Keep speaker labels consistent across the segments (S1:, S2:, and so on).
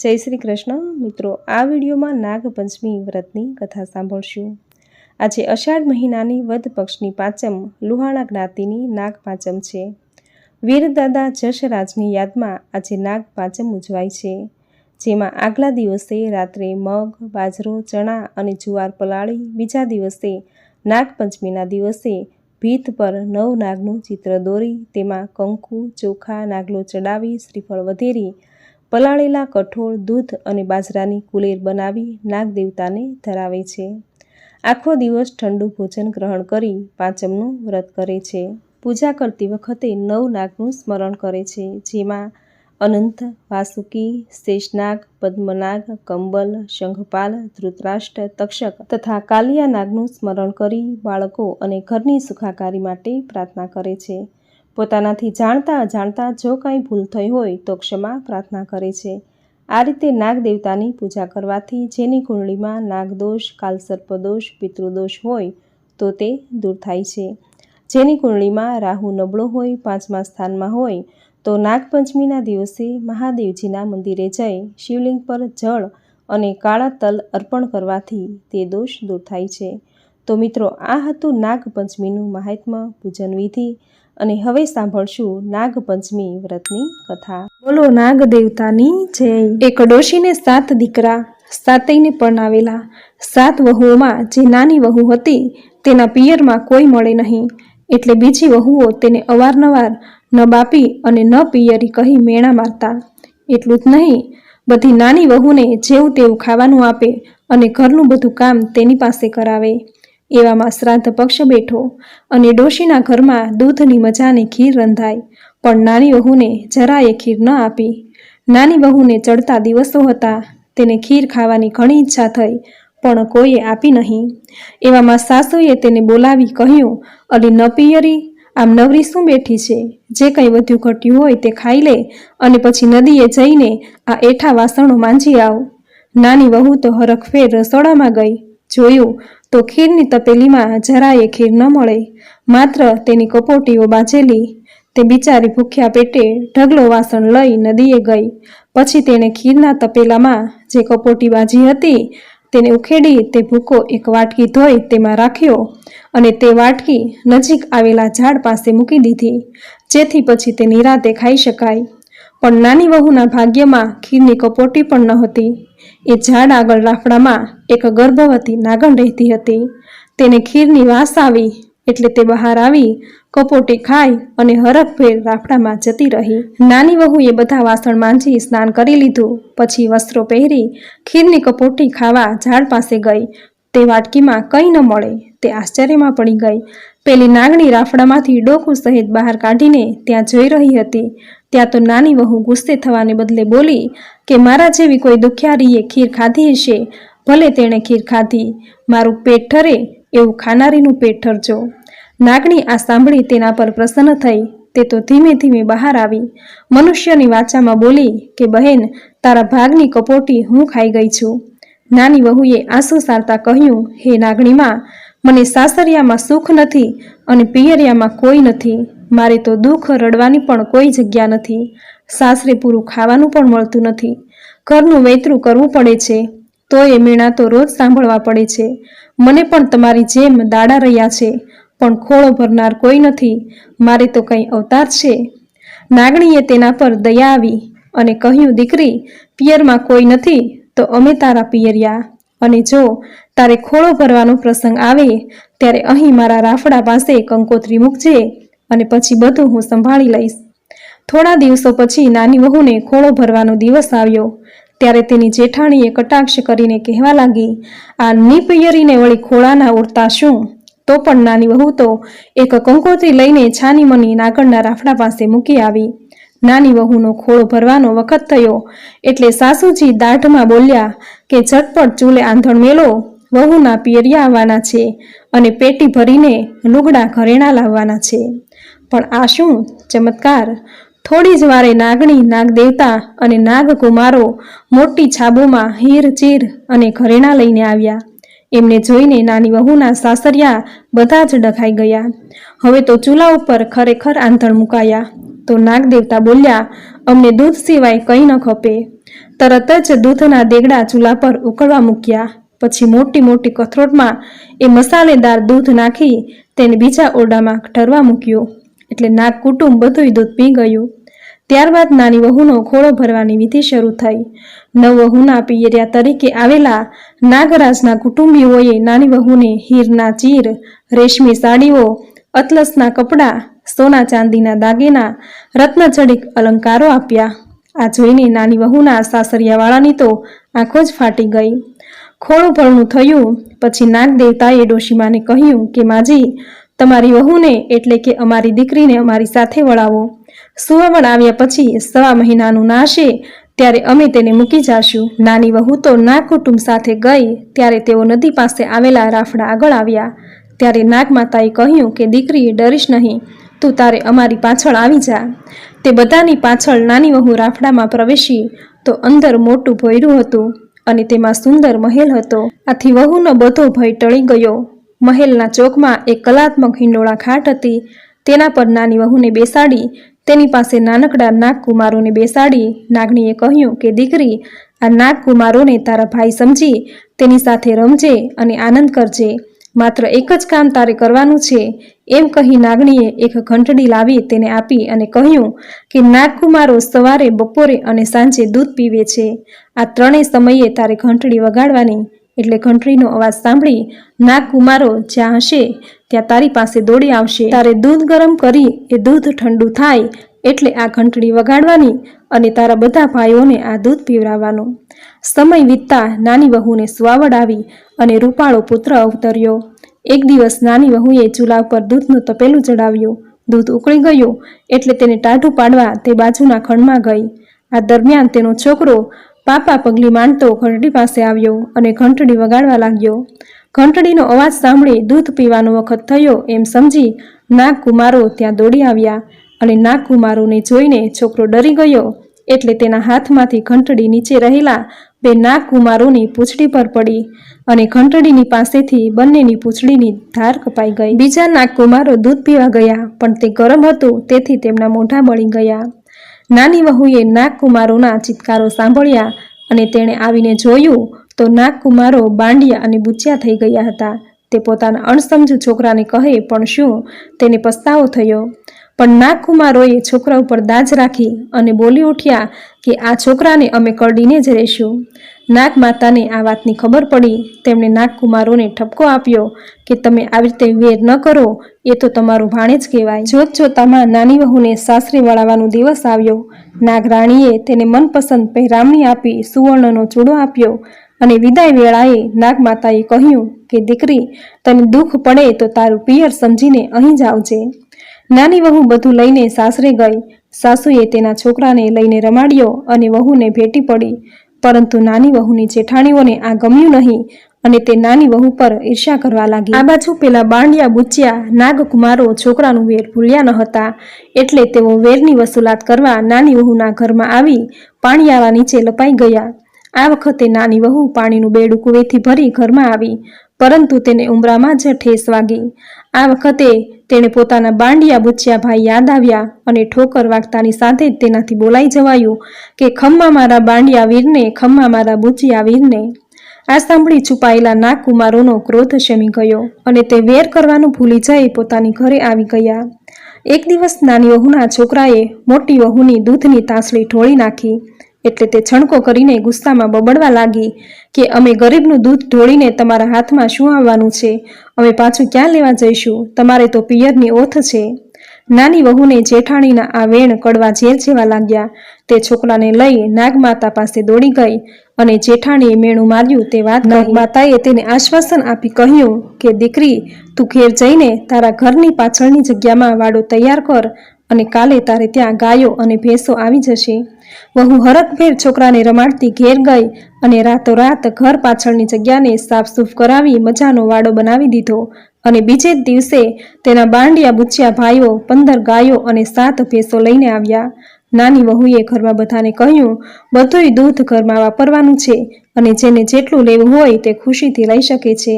S1: જય શ્રી કૃષ્ણ. મિત્રો, આ વિડીયોમાં નાગપંચમી વ્રતની કથા સાંભળશું. આજે અષાઢ મહિનાની વદ પક્ષની પાંચમ લુહાણા જ્ઞાતિની નાગપાંચમ છે. વીરદાદા જશરાજની યાદમાં આજે નાગપાંચમ ઉજવાય છે. જેમાં આગલા દિવસે રાત્રે મગ, બાજરો, ચણા અને જુવાર પલાળી બીજા દિવસે નાગપંચમીના દિવસે ભીત પર નવ નાગનું ચિત્ર દોરી તેમાં કંકુ, ચોખા, નાગલો ચડાવી શ્રીફળ વધેરી પલાળેલા કઠોળ, દૂધ અને બાજરાની કુલેર બનાવી નાગ દેવતાને ધરાવે છે. આખો દિવસ ઠંડુ ભોજન ગ્રહણ કરી પાંચમનું વ્રત કરે છે. પૂજા કરતી વખતે નવ નાગનું સ્મરણ કરે છે, જેમાં અનંત, વાસુકી, શેષનાગ, પદ્મનાગ, કંબલ, શંખપાલ, ધૃતરાષ્ટ્ર, તક્ષક તથા કાલિયા નાગનું સ્મરણ કરી બાળકો અને ઘરની સુખાકારી માટે પ્રાર્થના કરે છે. પોતાનાથી જાણતા અજાણતા જો કાંઈ ભૂલ થઈ હોય તો ક્ષમા પ્રાર્થના કરે છે. આ રીતે નાગ દેવતાની પૂજા કરવાથી જેની કુંડળીમાં નાગદોષ, કાલસર્પદોષ, પિતૃદોષ હોય તો તે દૂર થાય છે. જેની કુંડળીમાં રાહુ નબળો હોય, પાંચમા સ્થાનમાં હોય, તો નાગપંચમીના દિવસે મહાદેવજીના મંદિરે જઈ શિવલિંગ પર જળ અને કાળા તલ અર્પણ કરવાથી તે દોષ દૂર થાય છે. તો મિત્રો, આ હતું નાગપંચમીનું મહાત્મ્ય પૂજન વિધિ અને હવે સાંભળશું નાગપંચમી વ્રતની કથા. બોલો નાગ દેવતાની જય. એક ડોશીને સાત દીકરા, સાતેયને પરણાવેલા. સાત વહુઓમાં જે નાની વહુ હતી, તેના પિયરમાં કોઈ મળે નહીં. એટલે બીજી વહુઓ તેને અવારનવાર ન બાપી અને ન પિયરી કહી મેણા મારતા. એટલું જ નહીં, બધી નાની વહુને જેવું તેવું ખાવાનું આપે અને ઘરનું બધું કામ તેની પાસે કરાવે. એવામાં શ્રાદ્ધ પક્ષ બેઠો અને ડોશીના ઘરમાં દૂધની મજાની ખીર રંધાઈ. પણ નાની વહુને જરાએ ખીર ન આપી. નાની વહુને ચડતા દિવસો હતા. તેને ખીર ખાવાની ઘણી ઈચ્છા થઈ, પણ કોઈએ આપી નહીં. એવામાં સાસુએ તેને બોલાવી કહ્યું, અલી ન પિયરી આમ નવરી શું બેઠી છે? જે કંઈ વધ્યું ઘટ્યું હોય તે ખાઈ લે અને પછી નદીએ જઈને આ એઠા વાસણો માંજી આવ. નાની વહુ તો હરખફેર રસોડામાં ગઈ. જોયું તો ખીરની તપેલીમાં જરાય ખીર ન મળે. માત્ર તેની કપોટીઓ બાજેલી. તે બિચારી ભૂખ્યા પેટે ઢગલો વાસણ લઈ નદીએ ગઈ. પછી તેણે ખીરના તપેલામાં જે કપોટી બાજી હતી, તેને ઉખેડી તે ભૂકો એક વાટકી ધોઈ તેમાં રાખ્યો અને તે વાટકી નજીક આવેલા ઝાડ પાસે મૂકી દીધી, જેથી પછી તે નિરાતે ખાઈ શકાય. પણ નાની વહુના ભાગ્યમાં ખીરની કપોટી પણ નહોતી એ ઝાડ આગળ રાફડામાં એક ગર્ભવતી નાગણ રહેતી હતી. તેને ખીરની વાસ આવી એટલે તે બહાર આવી કપોટી ખાઈ અને હરખભેર રાફડામાં જતી રહી. નાની વહુએ બધા વાસણ માંજી સ્નાન કરી લીધું, પછી વસ્ત્રો પહેરી ખીરની કપોટી ખાવા ઝાડ પાસે ગઈ. તે વાટકીમાં કંઈ ન મળે, તે આશ્ચર્યમાં પડી ગઈ. પેલી નાગણી રાફડામાંથી ડોકું સહિત બહાર કાઢીને ત્યાં જોઈ રહી હતી. ત્યાં તો નાની વહુ ગુસ્સે થવાને બદલે બોલી કે મારા જેવી કોઈ દુખિયારીએ ખીર ખાધી હશે? ભલે તેણે ખીર ખાધી. મારું પેટ ઠરે એવું ખાનારીનું પેટ ઠરજો. નાગણી આ સાંભળી તેના પર પ્રસન્ન થઈ. તે તો ધીમે ધીમે બહાર આવી. મનુષ્યની વાચામાં બોલી કે, બહેન, તારા ભાગની કપોટી હું ખાઈ ગઈ છું. નાની વહુએ આંસુ સારતા કહ્યું, હે નાગણીમાં મને સાસરિયામાં સુખ નથી અને પિયરિયામાં કોઈ નથી. મારે તો દુઃખ રડવાની પણ કોઈ જગ્યા નથી. સાસરે પૂરું ખાવાનું પણ મળતું નથી. ઘરનું વૈતરું કરવું પડે છે. તો એ મીણા તો રોજ સાંભળવા પડે છે. મને પણ તમારી જેમ દાડા રહ્યા છે, પણ ખોળો ભરનાર કોઈ નથી. મારે તો કંઈ અવતાર છે. નાગણીએ તેના પર દયા આવી અને કહ્યું, દીકરી, પિયરમાં કોઈ નથી, તો અમે તારા પિયરિયા. અને જો તારે ખોળો ભરવાનો પ્રસંગ આવે, ત્યારે અહીં મારા રાફડા પાસે કંકોત્રી મૂકજે અને પછી બધું હું સંભાળી લઈશ. થોડા દિવસો પછી નાની વહુને ખોળો ભરવાનો દિવસ આવ્યો. ત્યારે તેની જેઠાણીએ કટાક્ષ કરીને કહેવા લાગી, આ નીપયરીને વળી ખોળાના ઉડતા શું? તો પણ નાની વહુ તો એક કંકોત્રી લઈને છાની મની નાગણના રાફડા પાસે મૂકી આવી. નાની વહુનો ખોળો ભરવાનો વખત થયો. એટલે સાસુજી દાઢમાં બોલ્યા કે ઝટપટ ચૂલે આંધણ મેલો, વહુના પિયરિયા આવવાના છે અને પેટી ભરીને લુગડા ઘરેણા લાવવાના છે. પણ આ શું? ચમત્કાર. થોડી જ વારે નાગણી, નાગદેવતા અને નાગકુમારો મોટી છાબોમાં હીર ચીર અને ઘરેણા લઈને આવ્યા. એમને જોઈને નાની વહુના સાસરિયા બધા જ ડખાઈ ગયા. હવે તો ચૂલા ઉપર ખરેખર આંધણ મુકાયા. તો નાગદેવતા બોલ્યા, અમને દૂધ સિવાય કંઈ ન ખપે. તરત જ દૂધના દેગડા ચૂલા પર ઉકળવા મૂક્યા. પછી મોટી મોટી કથરોટમાં એ મસાલેદાર દૂધ નાખી તેને બીજા ઓરડામાં ઠરવા મૂક્યું. એટલે નાગ કુટુંબ બધુંય દૂધ પી ગયું. ત્યારબાદ નાની વહુનો ખોળો ભરવાની વિધિ શરૂ થઈ. નવ વહુના પિયરિયા તરીકે આવેલા નાગરાજના કુટુંબીઓએ નાની વહુને હીરના ચીર, રેશમી સાડીઓ, અતલસના કપડાં, સોના ચાંદીના દાગીના રત્નચડિક અલંકારો આપ્યા. આ જોઈને નાની વહુના સાસરિયાવાળાની તો આંખો જ ફાટી ગઈ. ખોળું ભરણું થયું. પછી નાગ દેવતાએ ડોશીમાને કહ્યું કે, માજી, તમારી વહુને એટલે કે અમારી દીકરીને અમારી સાથે વળાવો. સુવાવડ આવ્યા પછી સવા મહિનાનું નાશે ત્યારે અમે તેને મૂકી જાશું. નાની વહુ તો નાગ કુટુંબ સાથે ગઈ ત્યારે તેઓ નદી પાસે આવેલા રાફડા આગળ આવ્યા. ત્યારે નાગમાતાએ કહ્યું કે દીકરી ડરીશ નહીં. તું તારે અમારી પાછળ આવી જા. તે બધાની પાછળ નાની વહુ રાફડામાં પ્રવેશી તો અંદર મોટું ભોયરું હતું અને તેમાં સુંદર મહેલ હતો. આથી વહુનો બધો ભય ટળી ગયો. મહેલના ચોકમાં એક કલાત્મક હિંડોળા ખાટ હતી. તેના પર નાની વહુને બેસાડી તેની પાસે નાનકડા નાગકુમારોને બેસાડી નાગણીએ કહ્યું કે, દીકરી, આ નાગકુમારોને તારા ભાઈ સમજી, તેની સાથે રમજે અને આનંદ કરજે. માત્ર એક જ કામ તારે કરવાનું છે. એમ કહી નાગણીએ એક ઘંટડી લાવી તેને આપી અને કહ્યું કે, નાગકુમારો સવારે બપોરે અને સાંજે દૂધ પીવે છે. આ ત્રણેય સમયે તારે ઘંટડી વગાડવાની એટલે ઘંટડીનો અવાજ સાંભળી નાગકુમારો જ્યાં હશે, ત્યાં તારી પાસે દોડી આવશે. તારે દૂધ ગરમ કરી, એ દૂધ ઠંડુ થાય, એટલે આ ઘંટડી વગાડવાની અને તારા બધા ભાઈઓને આ દૂધ પીવડાવવાનું. સમય વીતતા નાની વહુને સુવાવડ આવી અને રૂપાળો પુત્ર અવતર્યો. એક દિવસ નાની વહુએ ચૂલા ઉપર દૂધનું તપેલું ચડાવ્યું. દૂધ ઉકળી ગયું એટલે તેને ટાઢું પાડવા તે બાજુના ખંડમાં ગઈ. આ દરમિયાન તેનો છોકરો પાપા પગલી માંડતો ઘંટડી પાસે આવ્યો અને ઘંટડી વગાડવા લાગ્યો. ઘંટડીનો અવાજ સાંભળી દૂધ પીવાનો વખત થયો એમ સમજી નાગકુમારો ત્યાં દોડી આવ્યા અને નાગકુમારોને જોઈને છોકરો ડરી ગયો. એટલે તેના હાથમાંથી ઘંટડી નીચે રહેલા બે નાગકુમારોની પૂંછડી પર પડી અને ઘંટડીની પાસેથી બંનેની પૂંછડીની ધાર કપાઈ ગઈ. બીજા નાગકુમારો દૂધ પીવા ગયા, પણ તે ગરમ હતું, તેથી તેમના મોઢા બળી ગયા. નાની વહુએ નાગકુમારોના ચિત્કારો સાંભળ્યા અને તેણે આવીને જોયું તો નાગકુમારો બાંડિયા અને બુચ્યા થઈ ગયા હતા. તે પોતાના અણસમજુ છોકરાને કહે, પણ શું તેને પસ્તાવો થયો. પણ નાગકુમારોએ છોકરા ઉપર દાજ રાખી અને બોલી ઉઠ્યા કે, આ છોકરાને અમે કરડીને જ રહેશું. નાગમાતાને આ વાતની ખબર પડી. તેમણે નાગકુમારોને ઠપકો આપ્યો કે તમે આવી રીતે વેર ન કરો, એ તો તમારું ભાણે જ કહેવાય. જોત જોતામાં નાની વહુને સાસરે વળાવવાનો દિવસ આવ્યો. નાગરાણીએ તેને મનપસંદ પહેરામણી આપી સુવર્ણનો ચૂડો આપ્યો અને વિદાય વેળાએ નાગમાતાએ કહ્યું કે, દીકરી, તને દુઃખ પડે તો તારું પિયર સમજીને અહીં જ આવજે. નાની વહુ બધું લઈને સાસરે ગઈ. સાસુએ તેના છોકરાને લઈને રમાડ્યો અને વહુને ભેટી પડી. પરંતુ નાની વહુની જેઠાણીઓને આ ગમ્યું નહીં અને તે નાની વહુ પર ઈર્ષ્યા કરવા લાગી. આ બાજુ પેલા બાંડિયા બુચ્યા નાગકુમારો છોકરાનું વેર ભૂલ્યા ન હતા. એટલે તેઓ વેરની વસૂલાત કરવા નાની વહુના ઘરમાં આવી પાણીયાળા નીચે લપાઈ ગયા. આ વખતે નાની વહુ પાણીનું બેડું કુવેથી ભરી ઘરમાં આવી. પરંતુ તેને ઉમરામાં જ ઠેસ વાગી. આ વખતે તેણે પોતાના બાંડિયા બુચ્યા ભાઈ યાદ આવ્યા અને ઠોકર વાગતાની સાથે જ તેનાથી બોલાઈ જવાયું કે, ખમ્મા મારા બાંડિયા વીરને, ખમ્મા મારા બુચિયા વીરને. આ સાંભળી છુપાયેલા નાગકુમારોનો ક્રોધ શમી ગયો અને તે વેર કરવાનું ભૂલી જઈ પોતાની ઘરે આવી ગયા. એક દિવસ નાની વહુના છોકરાએ મોટી વહુની દૂધની તાસળી ઢોળી નાખી. એટલે તે છણકો કરીને ગુસ્સામાં બબડવા લાગી કે અમે ગરીબનું દૂધ ઢોળીને તમારા હાથમાં શું આવવાનું છે? અમે પાછું ક્યાં લેવા જઈશું? તમારે તો પિયરની ઓથ છે. નાની વહુને જેઠાણીના આ વેણ કડવા ઝેર જેવા લાગ્યા. તે છોકરાને લઈ નાગમાતા પાસે દોડી ગઈ અને જેઠાણીએ મેણું માર્યું તે વાત નાગમાતાએ તેને આશ્વાસન આપી કહ્યું કે, દીકરી, તું ઘેર જઈને તારા ઘરની પાછળની જગ્યામાં વાડો તૈયાર કર. અને કાલે તારે ત્યાં ગાયો અને ભેંસો આવી જશે. વહુ હરખભેર છોકરાને રમાડતી ઘેર ગઈ અને રાતોરાત ઘર પાછળની જગ્યાને સાફસૂફ કરાવી મજાનો વાડો બનાવી દીધો અને બીજે જ દિવસે તેના બાંડિયા બુચ્યા ભાઈઓ પંદર ગાયો અને સાત ભેંસો લઈને આવ્યા. નાની વહુએ ઘરમાં બધાને કહ્યું, બધુંય દૂધ ઘરમાં વાપરવાનું છે. અને જેને જેટલું લેવું હોય તે ખુશીથી લઈ શકે છે.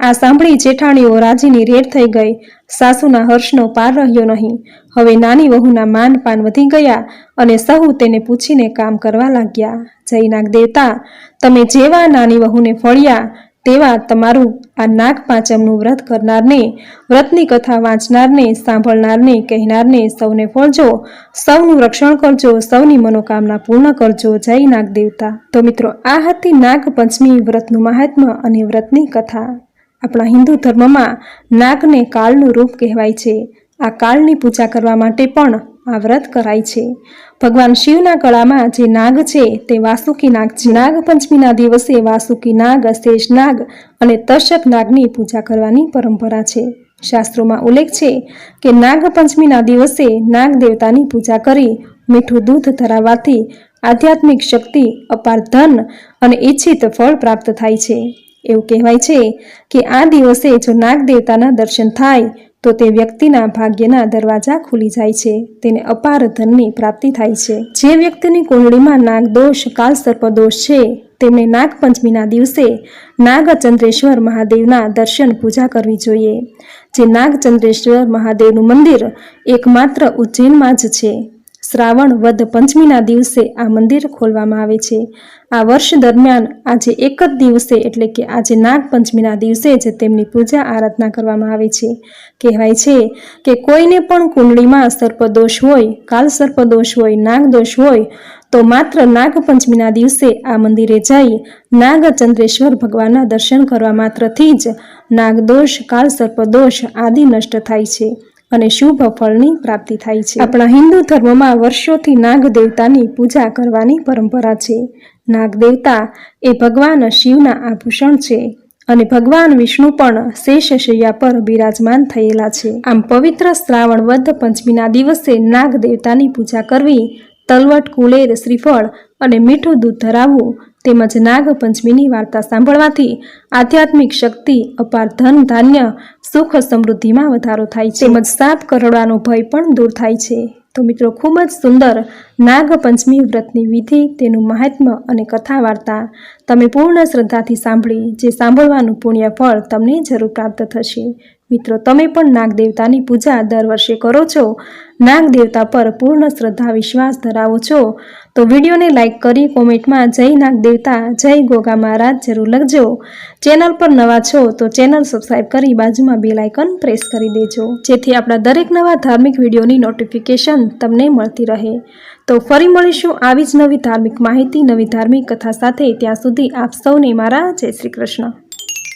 S1: આ સાંભળી જેઠાણીઓ રાજીની રેડ થઈ ગઈ. સાસુના હર્ષનો પાર રહ્યો નહીં. હવે નાની વહુના માન પાન વધી ગયા અને સહુ તેને પૂછીને કામ કરવા લાગ્યા. જયનાગ દેવતા તમે જેવા નાની વહુને ફળ્યા તેવા તમારું આ નાગ પાંચમનું વ્રત કરનારને, વ્રતની કથા વાંચનારને, સાંભળનારને, કહેનારને સૌને ફળજો સૌનું રક્ષણ કરજો, સૌની મનોકામના પૂર્ણ કરજો, જય નાગ દેવતા તો મિત્રો, આ હતી નાગ પંચમી વ્રતનું મહાત્મ્ય અને વ્રતની કથા. આપણા હિન્દુ ધર્મમાં નાગને કાળનું રૂપ કહેવાય છે. આ કાળની પૂજા કરવા માટે પણ આ વ્રત કરાય છે. ભગવાન શિવના કળામાં જે નાગ છે તે વાસુકી નાગ નાગ પંચમીના દિવસે વાસુકી નાગ શેષ નાગ અને તશક નાગની પૂજા કરવાની પરંપરા છે. શાસ્ત્રોમાં ઉલ્લેખ છે કે નાગ પંચમીના દિવસે નાગ દેવતાની પૂજા કરી મીઠું દૂધ ધરાવવાથી આધ્યાત્મિક શક્તિ, અપાર ધન અને ઈચ્છિત ફળ પ્રાપ્ત થાય છે. એવું કહેવાય છે કે આ દિવસે જો નાગ દેવતાના દર્શન થાય તો તે વ્યક્તિના ભાગ્યના દરવાજા ખુલી જાય છે. તેને અપાર ધનની પ્રાપ્તિ થાય છે. જે વ્યક્તિની કુંડળીમાં નાગદોષ, કાલસર્પદોષ કાલ સર્પ છે તેમણે નાગપંચમીના દિવસે નાગચંદ્રેશ્વર મહાદેવના દર્શન પૂજા કરવી જોઈએ. જે નાગચંદ્રેશ્વર મહાદેવનું મંદિર એકમાત્ર ઉજ્જૈનમાં જ છે. શ્રાવણ વદ પંચમીના દિવસે આ મંદિર ખોલવામાં આવે છે. આ વર્ષ દરમિયાન આજે એક જ દિવસે એટલે કે આજે નાગપંચમીના દિવસે જ તેમની પૂજા આરાધના કરવામાં આવે છે. કહેવાય છે કે કોઈને પણ કુંડળીમાં સર્પદોષ હોય, કાલ સર્પદોષ હોય, નાગદોષ હોય, તો માત્ર નાગપંચમીના દિવસે આ મંદિરે જઈ નાગચંદ્રેશ્વર ભગવાનના દર્શન કરવા માત્રથી જ નાગદોષ, કાલ સર્પદોષ આદિ નષ્ટ થાય છે. અને શુભ ફળની પ્રાપ્તિ થાય છે. આપણા હિન્દુ ધર્મમાં વર્ષોથી નાગ દેવતાની પૂજા કરવાની પરંપરા છે. નાગ દેવતા એ ભગવાન શિવના આભૂષણ છે અને ભગવાન વિષ્ણુ પણ શેષ શૈયા પર બિરાજમાન થયેલા છે. આમ પવિત્ર શ્રાવણ વધ પંચમીના દિવસે નાગ દેવતાની પૂજા કરવી તલવટ, કુલેર, શ્રીફળ અને મીઠું દૂધ ધરાવવું તેમજ નાગપંચમીની વાર્તા સાંભળવાથી આધ્યાત્મિક શક્તિ, અપાર ધન, ધાન્ય, સુખ સમૃદ્ધિમાં વધારો થાય છે. તેમજ સાપ કરડવાનો ભય પણ દૂર થાય છે. તો મિત્રો, ખૂબ જ સુંદર નાગપંચમી વ્રતની વિધિ, તેનું મહાત્મ્ય અને કથા વાર્તા તમે પૂર્ણ શ્રદ્ધાથી સાંભળી, જે સાંભળવાનું પુણ્ય ફળ તમને જરૂર પ્રાપ્ત થશે. મિત્રો, તમે પણ નાગ દેવતાની પૂજા દર વર્ષે કરો છો નાગ દેવતા પર પૂર્ણ શ્રદ્ધા, વિશ્વાસ ધરાવો છો, તો વિડીયોને લાઇક કરી કોમેન્ટમાં જય નાગ દેવતા જય ગોગા મહારાજ જરૂર લખજો. ચેનલ પર નવા છો તો ચેનલ સબસ્ક્રાઈબ કરી બાજુમાં બેલ આઇકન પ્રેસ કરી દેજો, જેથી આપણા દરેક નવા ધાર્મિક વિડીયોની નોટિફિકેશન તમને મળતી રહે. તો ફરી મળીશું આવી જ નવી ધાર્મિક માહિતી, નવી ધાર્મિક કથા સાથે, ત્યાં સુધી આપ સૌને મારા જય શ્રી કૃષ્ણ.